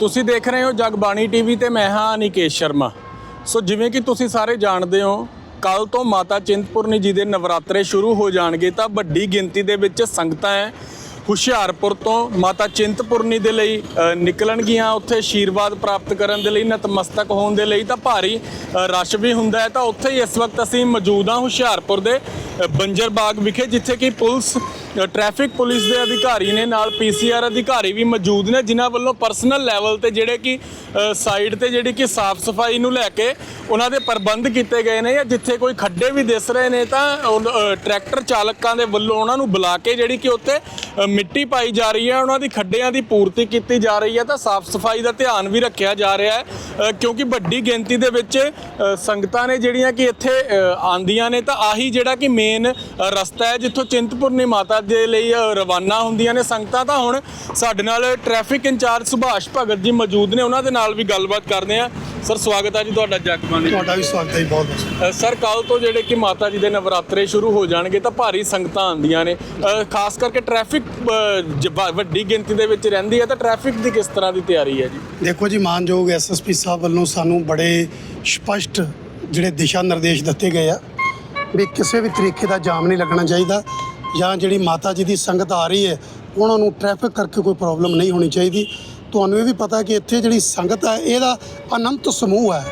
ਤੁਸੀਂ ਦੇਖ ਰਹੇ ਹੋ ਜਗਬਾਣੀ ਟੀਵੀ ਤੇ ਮੈਂ ਹਾਂ ਅਨਿਕੇਸ਼ ਸ਼ਰਮਾ। ਸੋ ਜਿਵੇਂ ਕਿ ਤੁਸੀਂ ਸਾਰੇ ਜਾਣਦੇ ਹੋ ਕੱਲ ਤੋਂ ਮਾਤਾ ਚਿੰਤਪੁਰਨੀ ਜੀ ਦੇ ਨਵਰਾਤਰੇ ਸ਼ੁਰੂ ਹੋ ਜਾਣਗੇ ਤਾਂ ਵੱਡੀ ਗਿਣਤੀ ਦੇ ਵਿੱਚ ਸੰਗਤਾਂ ਹੈ ਹੁਸ਼ਿਆਰਪੁਰ ਤੋਂ ਮਾਤਾ ਚਿੰਤਪੁਰਨੀ ਦੇ ਲਈ ਨਿਕਲਣਗੀਆਂ। ਉੱਥੇ ਆਸ਼ੀਰਵਾਦ ਪ੍ਰਾਪਤ ਕਰਨ ਦੇ ਲਈ, ਨਤਮਸਤਕ ਹੋਣ ਦੇ ਲਈ ਤਾਂ ਭਾਰੀ ਰਸ਼ ਵੀ ਹੁੰਦਾ ਹੈ ਤਾਂ ਉੱਥੇ ਹੀ ਇਸ ਵਕਤ ਅਸੀਂ ਮੌਜੂਦ ਹਾਂ ਹੁਸ਼ਿਆਰਪੁਰ ਦੇ ਬੰਜਰ ਬਾਗ ਵਿਖੇ, ਜਿੱਥੇ ਕਿ ਪੁਲਿਸ ਟ੍ਰੈਫਿਕ ਪੁਲਿਸ ਦੇ ਅਧਿਕਾਰੀ ਨੇ ਨਾਲ ਪੀਸੀਆਰ ਅਧਿਕਾਰੀ ਵੀ ਮੌਜੂਦ ਨੇ ਜਿਨ੍ਹਾਂ ਵੱਲੋਂ ਪਰਸਨਲ ਲੈਵਲ ਤੇ ਜਿਹੜੇ ਕਿ ਸਾਈਡ ਤੇ ਜਿਹੜੀ ਕਿ ਸਾਫ਼ ਸਫ਼ਾਈ ਨੂੰ ਲੈ ਕੇ ਉਹਨਾਂ ਦੇ ਪ੍ਰਬੰਧ ਕੀਤੇ ਗਏ ਨੇ ਜਾਂ ਜਿੱਥੇ ਕੋਈ ਖੱਡੇ ਵੀ ਦਿਸ ਰਹੇ ਨੇ ਤਾਂ ਉਹ, ਟਰੈਕਟਰ ਚਾਲਕਾਂ ਦੇ ਵੱਲੋਂ ਉਹਨਾਂ ਨੂੰ ਬੁਲਾ ਕੇ ਜਿਹੜੀ ਕਿ ਉੱਤੇ ਮਿੱਟੀ ਪਾਈ ਜਾ ਰਹੀ ਹੈ ਉਹਨਾਂ ਦੀ ਖੱਡਿਆਂ ਦੀ ਪੂਰਤੀ ਕੀਤੀ ਜਾ ਰਹੀ ਹੈ ਤਾਂ ਸਾਫ਼ ਸਫ਼ਾਈ ਦਾ ਧਿਆਨ ਵੀ ਰੱਖਿਆ ਜਾ ਰਿਹਾ ਹੈ। ਕਿਉਂਕਿ ਵੱਡੀ ਗਿਣਤੀ ਦੇ ਵਿੱਚ ਸੰਗਤਾਂ ਨੇ ਜਿਹੜੀਆਂ ਕਿ ਇੱਥੇ ਅ, ਆਉਂਦੀਆਂ ਨੇ ਤਾਂ ਆਹੀ ਜਿਹੜਾ ਕਿ ਮੇਨ ਰਸਤਾ ਹੈ ਜਿੱਥੋਂ ਚਿੰਤਪੁਰਨੀ ਮਾਤਾ ਦੇ ਲਈ ਰਵਾਨਾ ਹੁੰਦੀਆਂ ਨੇ ਸੰਗਤਾਂ। ਤਾਂ ਹੁਣ ਸਾਡੇ ਨਾਲ ਟ੍ਰੈਫਿਕ ਇੰਚਾਰਜ ਸੁਭਾਸ਼ ਭਗਤ ਜੀ ਮੌਜੂਦ ਨੇ ਉਹਨਾਂ ਦੇ ਨਾਲ ਵੀ ਗੱਲਬਾਤ ਕਰਦੇ ਆ ਸਰ ਸਵਾਗਤ ਹੈ ਜੀ ਤੁਹਾਡਾ ਜਗਬਾਣੀ ਤੁਹਾਡਾ ਵੀ ਸਵਾਗਤ ਹੈ ਜੀ ਬਹੁਤ ਬਹੁਤ ਸਰ ਕੱਲ ਤੋਂ ਜਿਹੜੇ ਕਿ ਮਾਤਾ ਜੀ ਦੇ ਨਵਰਾਤਰੇ ਸ਼ੁਰੂ ਹੋ ਜਾਣਗੇ ਤਾਂ ਭਾਰੀ ਸੰਗਤਾਂ ਆਉਂਦੀਆਂ ਨੇ। ਖਾਸ ਕਰਕੇ ਟ੍ਰੈਫਿਕ ਵੱਡੀ ਗਿਣਤੀ ਦੇ ਵਿੱਚ ਰਹਿੰਦੀ ਹੈ ਤਾਂ ਟ੍ਰੈਫਿਕ ਦੀ ਕਿਸ ਤਰ੍ਹਾਂ ਦੀ ਤਿਆਰੀ ਹੈ ਜੀ? ਦੇਖੋ ਜੀ ਮਾਨਯੋਗ ਐਸਐਸਪੀ ਸਾਹਿਬ ਵੱਲੋਂ ਸਾਨੂੰ ਬੜੇ ਸਪਸ਼ਟ ਜਿਹੜੇ ਦਿਸ਼ਾ ਨਿਰਦੇਸ਼ ਦਿੱਤੇ ਗਏ ਆ ਵੀ ਕਿਸੇ ਵੀ ਤਰੀਕੇ ਦਾ ਜਾਮ ਨਹੀਂ ਲੱਗਣਾ ਚਾਹੀਦਾ ਜਾਂ ਜਿਹੜੀ ਮਾਤਾ ਜੀ ਦੀ ਸੰਗਤ ਆ ਰਹੀ ਹੈ ਉਹਨਾਂ ਨੂੰ ਟ੍ਰੈਫਿਕ ਕਰਕੇ ਕੋਈ ਪ੍ਰੋਬਲਮ ਨਹੀਂ ਹੋਣੀ ਚਾਹੀਦੀ। ਤੁਹਾਨੂੰ ਇਹ ਵੀ ਪਤਾ ਕਿ ਇੱਥੇ ਜਿਹੜੀ ਸੰਗਤ ਹੈ, ਇਹਦਾ ਅਨੰਤ ਸਮੂਹ ਹੈ।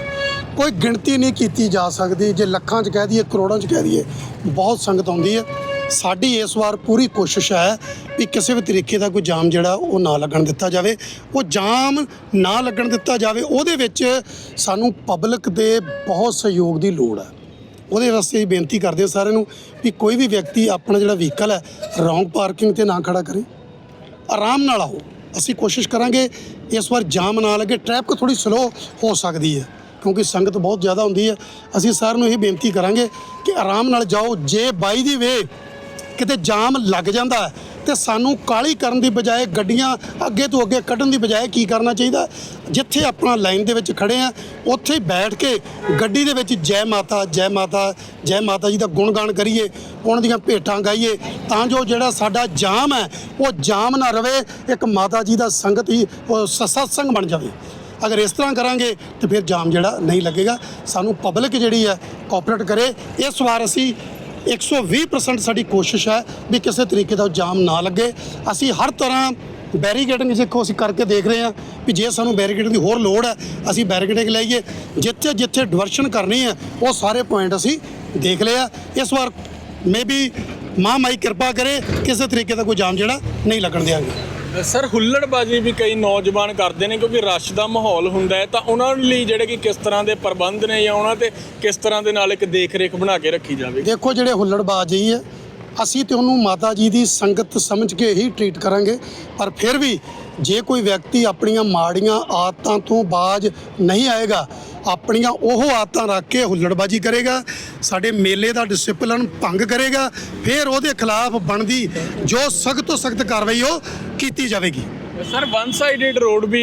ਕੋਈ ਗਿਣਤੀ ਨਹੀਂ ਕੀਤੀ ਜਾ ਸਕਦੀ, ਜੇ ਲੱਖਾਂ 'ਚ ਕਹਿ ਦਈਏ, ਕਰੋੜਾਂ 'ਚ ਕਹਿ ਦਈਏ, ਬਹੁਤ ਸੰਗਤ ਆਉਂਦੀ ਹੈ। ਸਾਡੀ ਇਸ ਵਾਰ ਪੂਰੀ ਕੋਸ਼ਿਸ਼ ਹੈ ਵੀ ਕਿਸੇ ਵੀ ਤਰੀਕੇ ਦਾ ਕੋਈ ਜਾਮ ਜਿਹੜਾ, ਉਹ ਨਾ ਲੱਗਣ ਦਿੱਤਾ ਜਾਵੇ। ਉਹ ਜਾਮ ਨਾ ਲੱਗਣ ਦਿੱਤਾ ਜਾਵੇ, ਉਹਦੇ ਵਿੱਚ ਸਾਨੂੰ ਪਬਲਿਕ ਦੇ ਬਹੁਤ ਸਹਿਯੋਗ ਦੀ ਲੋੜ ਹੈ। ਉਹਦੇ ਵਾਸਤੇ ਹੀ ਬੇਨਤੀ ਕਰਦੇ ਹਾਂ ਸਾਰਿਆਂ ਨੂੰ ਵੀ ਕੋਈ ਵੀ ਵਿਅਕਤੀ ਆਪਣਾ ਜਿਹੜਾ ਵਹੀਕਲ ਹੈ, ਰੌਂਗ ਪਾਰਕਿੰਗ ਤੇ ਨਾ ਖੜਾ ਕਰੇ। ਆਰਾਮ ਨਾਲ ਆਓ। ਅਸੀਂ ਕੋਸ਼ਿਸ਼ ਕਰਾਂਗੇ ਇਸ ਵਾਰ ਜਾਮ ਨਾ ਲੱਗੇ। ਟ੍ਰੈਫਿਕ ਥੋੜੀ ਸਲੋ ਹੋ ਸਕਦੀ ਹੈ, ਕਿਉਂਕਿ ਸੰਗਤ ਬਹੁਤ ਜ਼ਿਆਦਾ ਹੁੰਦੀ ਹੈ। ਅਸੀਂ ਸਾਰਿਆਂ ਨੂੰ ਇਹ ਬੇਨਤੀ ਕਰਾਂਗੇ ਕਿ ਆਰਾਮ ਨਾਲ ਜਾਓ। ਜੇ ਬਾਈ ਦੀ ਵੇ ਕਿਤੇ ਜਾਮ ਲੱਗ ਜਾਂਦਾ ਹੈ ਤੇ ਸਾਨੂੰ ਕਾਲੀ ਕਰਨ ਦੀ ਬਜਾਏ ਗੱਡੀਆਂ ਅੱਗੇ ਤੋਂ ਅੱਗੇ ਕੱਢਣ ਦੀ ਬਜਾਏ ਕੀ ਕਰਨਾ ਚਾਹੀਦਾ? ਜਿੱਥੇ ਆਪਣਾ ਲਾਈਨ ਦੇ ਵਿੱਚ ਖੜੇ ਆ, ਉੱਥੇ ਬੈਠ ਕੇ ਗੱਡੀ ਦੇ ਵਿੱਚ ਜੈ ਮਾਤਾ ਜੈ ਮਾਤਾ ਜੈ ਮਾਤਾ ਜੀ ਦਾ ਗੁਣਗਾਨ ਕਰੀਏ, ਉਹਨਾਂ ਦੀਆਂ ਭੇਟਾਂ ਗਾਈਏ, ਤਾਂ ਜੋ ਜਿਹੜਾ ਸਾਡਾ ਜਾਮ ਹੈ, ਉਹ ਜਾਮ ਨਾ ਰਵੇ, ਇੱਕ ਮਾਤਾ ਜੀ ਦਾ ਸੰਗਤ ਹੀ, ਉਹ ਸ- ਸਤਸੰਗ ਬਣ ਜਾਵੇ। ਅਗਰ ਇਸ ਤਰ੍ਹਾਂ ਕਰਾਂਗੇ, ਤੇ ਫਿਰ ਜਾਮ ਜਿਹੜਾ ਨਹੀਂ ਲੱਗੇਗਾ। ਸਾਨੂੰ ਪਬਲਿਕ ਜਿਹੜੀ ਹੈ ਕੋਆਪਰੇਟ ਕਰੇ। ਇਸ ਵਾਰ ਅਸੀਂ 120% ਸਾਡੀ ਕੋਸ਼ਿਸ਼ ਹੈ ਵੀ ਕਿਸੇ ਤਰੀਕੇ ਦਾ ਜਾਮ ਨਾ ਲੱਗੇ। ਅਸੀਂ ਹਰ ਤਰ੍ਹਾਂ ਬੈਰੀਕੇਡਿੰਗ ਦੇਖੋ ਅਸੀਂ ਕਰਕੇ ਦੇਖ ਰਹੇ ਹਾਂ ਵੀ ਜੇ ਸਾਨੂੰ ਬੈਰੀਕੇਡਿੰਗ ਦੀ ਹੋਰ ਲੋੜ ਹੈ, ਅਸੀਂ ਬੈਰੀਕੇਡਿੰਗ ਲਾਈਏ ਜਿੱਥੇ ਜਿੱਥੇ ਡਿਵਰਸ਼ਨ ਕਰਨੀ ਹੈ, ਉਹ ਸਾਰੇ ਪੁਆਇੰਟ ਅਸੀਂ ਦੇਖ ਲਿਆ ਇਸ ਵਾਰ ਮੇਬੀ ਮਾਂ ਮਾਈ ਕਿਰਪਾ ਕਰੇ, ਕਿਸੇ ਤਰੀਕੇ ਦਾ ਕੋਈ ਜਾਮ ਜਿਹੜਾ ਨਹੀਂ ਲੱਗਣ ਦਿਆਂਗੇ। ਸਰ, ਹੁੱਲੜਬਾਜ਼ੀ ਵੀ ਕਈ ਨੌਜਵਾਨ ਕਰਦੇ ਨੇ ਕਿਉਂਕਿ ਰਸ਼ ਦਾ ਮਾਹੌਲ ਹੁੰਦਾ ਹੈ, ਤਾਂ ਉਹਨਾਂ ਲਈ ਜਿਹੜੇ ਕਿ ਕਿਸ ਤਰ੍ਹਾਂ ਦੇ ਪ੍ਰਬੰਧ ਨੇ ਜਾਂ ਉਹਨਾਂ ਤੇ ਕਿਸ ਤਰ੍ਹਾਂ ਦੇ ਨਾਲ ਇੱਕ ਦੇਖ-ਰੇਖ ਬਣਾ ਕੇ ਰੱਖੀ ਜਾਵੇ? ਦੇਖੋ, ਜਿਹੜੇ ਹੁੱਲੜਬਾਜ਼ ਹੀ ਹੈ, ਅਸੀਂ ਤੇ ਉਹਨੂੰ ਮਾਤਾ ਜੀ ਦੀ ਸੰਗਤ ਸਮਝ ਕੇ ਹੀ ਟਰੀਟ ਕਰਾਂਗੇ, ਪਰ ਫਿਰ ਵੀ ਜੇ ਕੋਈ ਵਿਅਕਤੀ ਆਪਣੀਆਂ ਮਾੜੀਆਂ ਆਦਤਾਂ ਤੋਂ ਬਾਜ ਨਹੀਂ ਆਏਗਾ ਆਪਣੀਆਂ ਉਹ ਆਦਤਾਂ ਰੱਖ ਕੇ ਹੁੱਲੜਬਾਜੀ ਕਰੇਗਾ ਸਾਡੇ ਮੇਲੇ ਦਾ ਡਿਸਪਲਿਨ ਭੰਗ ਕਰੇਗਾ ਫਿਰ ਉਹਦੇ ਖਿਲਾਫ ਬਣਦੀ ਜੋ ਸਖਤ ਤੋਂ ਸਖਤ ਕਾਰਵਾਈ ਉਹ ਕੀਤੀ ਜਾਵੇਗੀ ਸਰ ਵਨ ਸਾਈਡਡ ਰੋਡ ਵੀ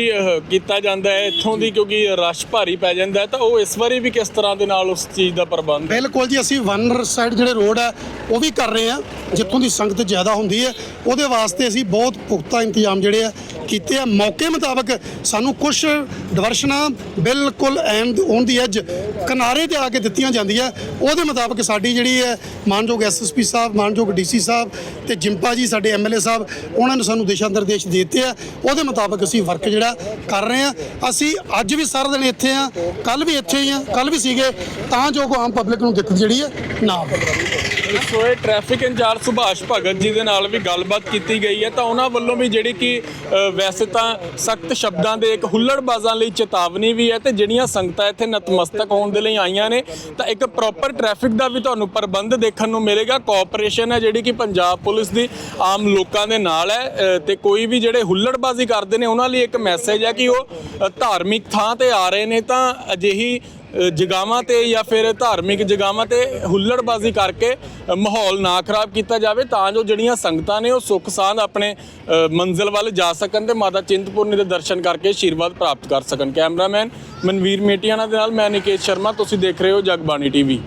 ਕੀਤਾ ਜਾਂਦਾ ਹੈ ਇੱਥੋਂ ਦੀ ਕਿਉਂਕਿ ਰਸ਼ ਭਾਰੀ ਪੈ ਜਾਂਦਾ ਤਾਂ ਉਹ ਇਸ ਵਾਰੀ ਵੀ ਕਿਸ ਤਰ੍ਹਾਂ ਦੇ ਨਾਲ ਉਸ ਚੀਜ਼ ਦਾ ਪ੍ਰਬੰਧ? ਬਿਲਕੁਲ ਜੀ ਅਸੀਂ ਵਨ ਸਾਈਡ ਜਿਹੜੇ ਰੋਡ ਹੈ ਉਹ ਵੀ ਕਰ ਰਹੇ ਹਾਂ ਜਿੱਥੋਂ ਦੀ ਸੰਗਤ ਜ਼ਿਆਦਾ ਹੁੰਦੀ ਹੈ ਉਹਦੇ ਵਾਸਤੇ ਅਸੀਂ ਬਹੁਤ ਪੁਖਤਾ ਇੰਤਜ਼ਾਮ ਜਿਹੜੇ ਆ ਕੀਤੇ ਆ। ਮੌਕੇ ਮੁਤਾਬਕ ਸਾਨੂੰ ਕੁਝ ਡਿਵਰਸ਼ਨਾਂ ਬਿਲਕੁਲ ਐਂਡ ਔਨ ਦੀ ਐਜ ਕਿਨਾਰੇ ਤੇ ਆ ਕੇ ਦਿੱਤੀਆਂ ਜਾਂਦੀਆਂ। ਉਹਦੇ ਮੁਤਾਬਕ ਸਾਡੀ ਜਿਹੜੀ ਹੈ, ਮਾਨਯੋਗ ਐਸਐਸਪੀ ਸਾਹਿਬ, ਮਾਨਯੋਗ ਡੀਸੀ ਸਾਹਿਬ ਤੇ ਜਿੰਪਾ ਜੀ ਸਾਡੇ ਐਮਐਲਏ ਸਾਹਿਬ, ਉਹਨਾਂ ਨੇ ਸਾਨੂੰ ਦਿਸ਼ਾ ਨਿਰਦੇਸ਼ ਦੇ ਦਿੱਤੇ ਆ। ਉਹਦੇ ਮੁਤਾਬਕ ਅਸੀਂ ਵਰਕ ਜਿਹੜਾ ਕਰ ਰਹੇ ਆ। ਅਸੀਂ ਅੱਜ ਵੀ ਸਾਰਾ ਦਿਨ ਇੱਥੇ ਆ ਕੱਲ ਵੀ ਇੱਥੇ ਹੀ ਆ ਕੱਲ ਵੀ ਸੀਗੇ। ਤਾਂ ਜੋ ਕੋ ਆਮ ਪਬਲਿਕ ਨੂੰ ਦਿੱਕਤ ਜਿਹੜੀ ਹੈ ਨਾ ਆਵੇ। ਸੋ ਇਹ ਟ੍ਰੈਫਿਕ ਇੰਚਾਰਜ ਸੁਭਾਸ਼ ਭਗਤ ਜੀ ਦੇ ਨਾਲ ਵੀ ਗੱਲਬਾਤ ਕੀਤੀ ਗਈ ਹੈ ਤਾਂ ਉਹਨਾਂ ਵੱਲੋਂ ਵੀ ਜਿਹੜੀ ਕਿ ਵੈਸੇ ਤਾਂ ਸਖਤ ਸ਼ਬਦਾਂ ਦੇ ਇੱਕ ਹੁੱਲੜਬਾਜ਼ਾਂ ਲਈ ਚੇਤਾਵਨੀ ਵੀ ਹੈ ਤੇ ਜਿਹੜੀਆਂ ਸੰਗਤਾਂ ਇੱਥੇ ਨਤਮਸਤਕ ਹੋਣ ਦੇ ਲਈ ਆਈਆਂ ਨੇ ਤਾਂ ਇੱਕ ਪ੍ਰੋਪਰ ਟ੍ਰੈਫਿਕ ਦਾ ਵੀ ਤੁਹਾਨੂੰ ਪ੍ਰਬੰਧ ਦੇਖਣ ਨੂੰ ਮਿਲੇਗਾ। ਕੋਆਪਰੇਸ਼ਨ ਹੈ ਜਿਹੜੀ ਕਿ ਪੰਜਾਬ ਪੁਲਿਸ ਦੀ ਆਮ ਲੋਕਾਂ ਦੇ ਨਾਲ ਹੈ ਅ, ਤੇ ਕੋਈ ਵੀ ਜਿਹੜੇ ਹੁੱਲੜਬਾਜ਼ੀ ਕਰਦੇ ਨੇ ਉਹਨਾਂ ਲਈ ਇੱਕ ਮੈਸੇਜ ਹੈ ਕਿ ਉਹ ਧਾਰਮਿਕ ਥਾਂ ਤੇ ਆ ਰਹੇ ਨੇ ਤਾਂ ਅਜਿਹੀ ਅ, ਜਗ੍ਹਾਵਾਂ ਤੇ ਜਾਂ ਫਿਰ ਧਾਰਮਿਕ ਜਗ੍ਹਾਵਾਂ ਤੇ ਹੁੱਲੜਬਾਜ਼ੀ ਕਰਕੇ ਮਾਹੌਲ ਨਾ ਖਰਾਬ ਕੀਤਾ ਜਾਵੇ ਤਾਂ ਜੋ ਜਿਹੜੀਆਂ ਸੰਗਤਾਂ ਨੇ ਉਹ ਸੁੱਖ ਸਾਂਦ ਆਪਣੇ ਮੰਜ਼ਿਲ ਵੱਲ ਜਾ ਸਕਣ ਤੇ ਮਾਤਾ ਚਿੰਤਪੁਰਨੀ ਦੇ ਦਰਸ਼ਨ ਕਰਕੇ ਆਸ਼ੀਰਵਾਦ ਪ੍ਰਾਪਤ ਕਰ ਸਕਣ। ਕੈਮਰਾਮੈਨ ਮਨਵੀਰ ਮੇਟੀਆਣਾ ਦੇ ਨਾਲ ਮੈਂ ਨਿਕੇਸ਼ ਸ਼ਰਮਾ ਤੁਸੀਂ ਦੇਖ ਰਹੇ ਹੋ ਜਗਬਾਣੀ ਟੀਵੀ।